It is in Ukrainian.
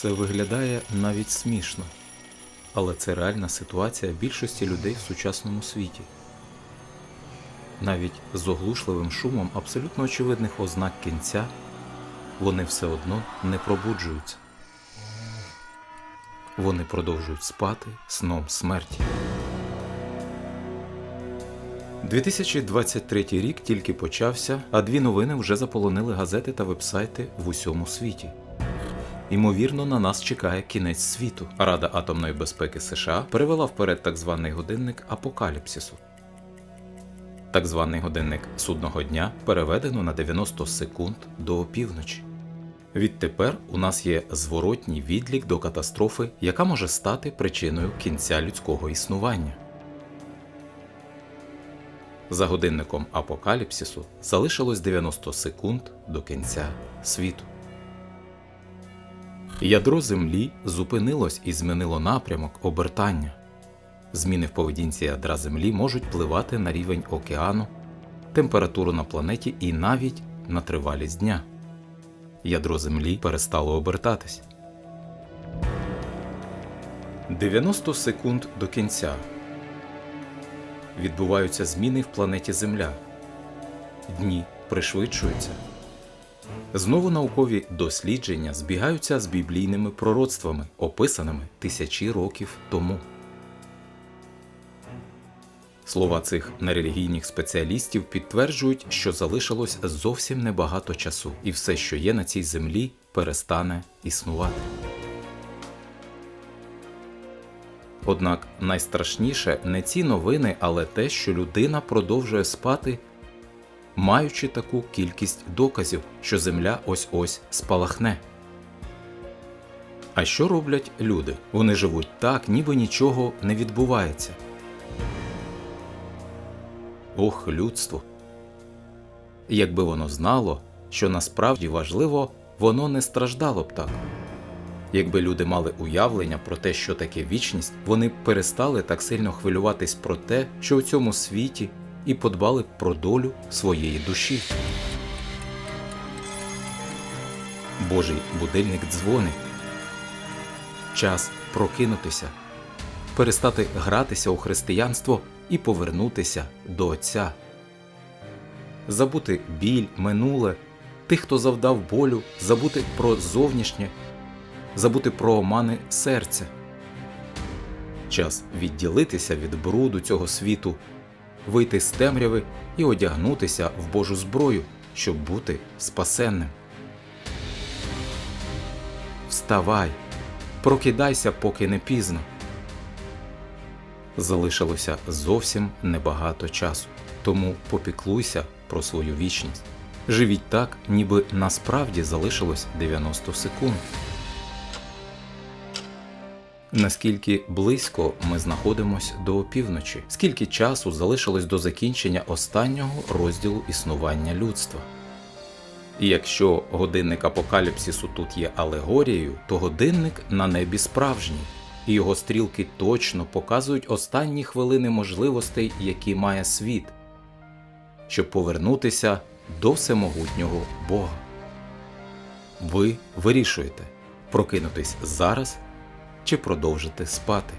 Це виглядає навіть смішно, але це реальна ситуація більшості людей в сучасному світі. Навіть з оглушливим шумом абсолютно очевидних ознак кінця вони все одно не пробуджуються. Вони продовжують спати сном смерті. 2023 рік тільки почався, а дві новини вже заполонили газети та вебсайти в усьому світі. Ймовірно, на нас чекає кінець світу. Рада атомної безпеки США перевела вперед так званий годинник апокаліпсису. Так званий годинник судного дня переведено на 90 секунд до опівночі. Відтепер у нас є зворотній відлік до катастрофи, яка може стати причиною кінця людського існування. За годинником апокаліпсису залишилось 90 секунд до кінця світу. Ядро Землі зупинилось і змінило напрямок обертання. Зміни в поведінці ядра Землі можуть впливати на рівень океану, температуру на планеті і навіть на тривалість дня. Ядро Землі перестало обертатись. 90 секунд до кінця. Відбуваються зміни в планеті Земля. Дні пришвидшуються. Знову наукові дослідження збігаються з біблійними пророцтвами, описаними тисячі років тому. Слова цих нерелігійних спеціалістів підтверджують, що залишилось зовсім небагато часу, і все, що є на цій землі, перестане існувати. Однак найстрашніше не ці новини, але те, що людина продовжує спати, маючи таку кількість доказів, що земля ось ось спалахне. А що роблять люди? Вони живуть так, ніби нічого не відбувається. Ох, людство. Якби воно знало, що насправді важливо, воно не страждало б так. Якби люди мали уявлення про те, що таке вічність, вони б перестали так сильно хвилюватись про те, що у цьому світі, і подбали про долю своєї душі. Божий будильник дзвонить. Час прокинутися, перестати гратися у християнство і повернутися до Отця. Забути біль, минуле, тих, хто завдав болю, забути про зовнішнє, забути про омани серця. Час відділитися від бруду цього світу, вийти з темряви і одягнутися в Божу зброю, щоб бути спасенним. Вставай, прокидайся, поки не пізно. Залишилося зовсім небагато часу, тому попіклуйся про свою вічність. Живіть так, ніби насправді залишилось 90 секунд. Наскільки близько ми знаходимося до опівночі, скільки часу залишилось до закінчення останнього розділу існування людства? І якщо годинник апокаліпсису тут є алегорією, то годинник на небі справжній, і його стрілки точно показують останні хвилини можливостей, які має світ, щоб повернутися до всемогутнього Бога. Ви вирішуєте прокинутись зараз чи продовжити спати.